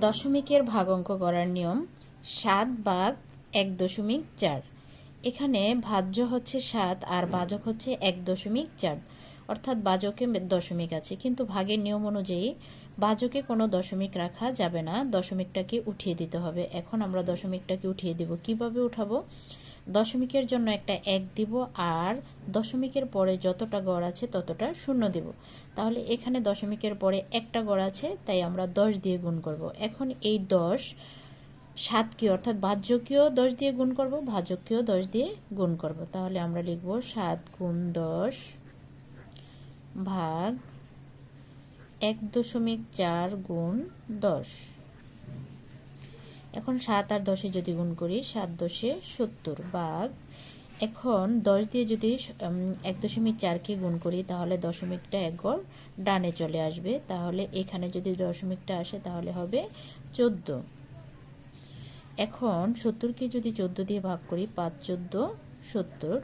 দশমিকের ভাগ অঙ্ক করার নিয়ম সাত ভাগ এক দশমিক চার। এখানে ভাজ্য হচ্ছে সাত আর বাজক হচ্ছে এক দশমিক চার। অর্থাৎ বাজকে দশমিক আছে, কিন্তু ভাগের নিয়ম অনুযায়ী বাজকে কোনো দশমিক রাখা যাবে না। দশমিকটাকে উঠিয়ে দিতে হবে। এখন আমরা দশমিকটাকে উঠিয়ে দিব। কীভাবে উঠাবো? দশমিকের জন্য একটা এক দিব আর দশমিকের পরে যতটা গড় আছে ততটা শূন্য দিব। তাহলে এখানে দশমিকের পরে একটা গড় আছে, তাই আমরা দশ দিয়ে গুণ করব। এখন এই দশ সাতকে অর্থাৎ ভাজ্যকেও দশ দিয়ে গুণ করব ভাজককেও দশ দিয়ে গুণ করব। তাহলে আমরা লিখব সাত গুণ দশ ভাগ এক দশমিক চার গুণ দশ। এখন সাত আর দশে যদি গুণ করি, সাত দশে সত্তর বাঘ এখন দশ দিয়ে যদি এক দশমিক চারকে গুণ করি, তাহলে দশমিকটা একর ডানে চলে আসবে। তাহলে এখানে যদি দশমিকটা আসে, তাহলে হবে চোদ্দ। এখন সত্তরকে যদি চোদ্দ দিয়ে ভাগ করি, পাঁচ চোদ্দ, সত্তর,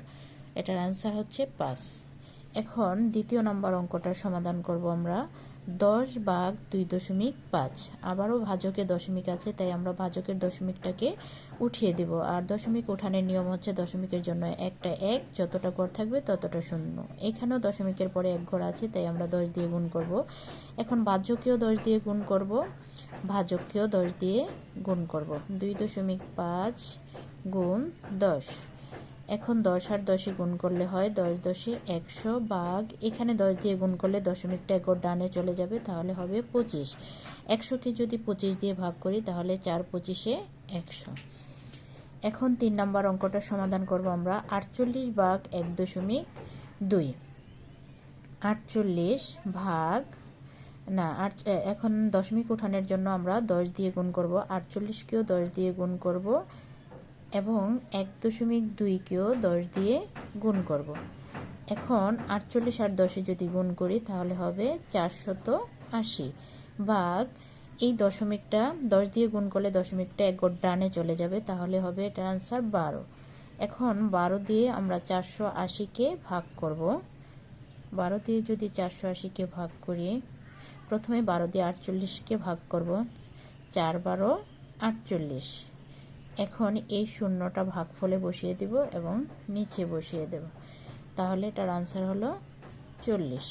এটার আনসার হচ্ছে পাঁচ। এখন দ্বিতীয় নম্বর অঙ্কটার সমাধান করব আমরা। দশ ভাগ দুই দশমিক পাঁচ। আবারও ভাজকে দশমিক আছে, তাই আমরা ভাজকের দশমিকটাকে উঠিয়ে দেব। আর দশমিক উঠানের নিয়ম হচ্ছে দশমিকের জন্য একটা এক, যতটা ঘর থাকবে ততটা শূন্য। এখানেও দশমিকের পরে এক ঘর আছে, তাই আমরা দশ দিয়ে গুণ করব। এখন ভাজ্যকেও দশ দিয়ে গুণ করব, ভাজককেও দশ দিয়ে গুণ করব। দুই দশমিক পাঁচ গুণ দশ। এখন দশ আর দশে গুণ করলে হয় দশ দশে একশো বাঘ। এখানে দশ দিয়ে গুণ করলে দশমিকটা একর ডানে চলে যাবে, তাহলে হবে পঁচিশ। একশোকে যদি পঁচিশ দিয়ে ভাগ করি, তাহলে চার পঁচিশে একশো। এখন তিন নাম্বার অঙ্কটা সমাধান করব আমরা। আটচল্লিশ ভাগ এক দশমিক দুই। আটচল্লিশ ভাগ, না, আট এখন দশমিক উঠানের জন্য আমরা দশ দিয়ে গুণ করব। আটচল্লিশকেও দশ দিয়ে গুণ করব। এবং এক দশমিক দুইকেও দশ দিয়ে গুণ করব। এখন আটচল্লিশ আর দশে যদি গুণ করি, তাহলে হবে চারশত আশি। ভাগ এই দশমিকটা দশ দিয়ে গুণ করলে দশমিকটা এক ডানে চলে যাবে, তাহলে হবে এটার আনসার বারো। এখন বারো দিয়ে আমরা চারশো আশিকে ভাগ করব। বারো দিয়ে যদি চারশো আশিকে ভাগ করি, প্রথমে বারো দিয়ে আটচল্লিশকে ভাগ করব। চার বারো আটচল্লিশ। এখন এই শূন্যটা ভাগ ফলে বসিয়ে দিব এবং নিচে বসিয়ে দেব। তাহলে এটার আনসার হলো চল্লিশ।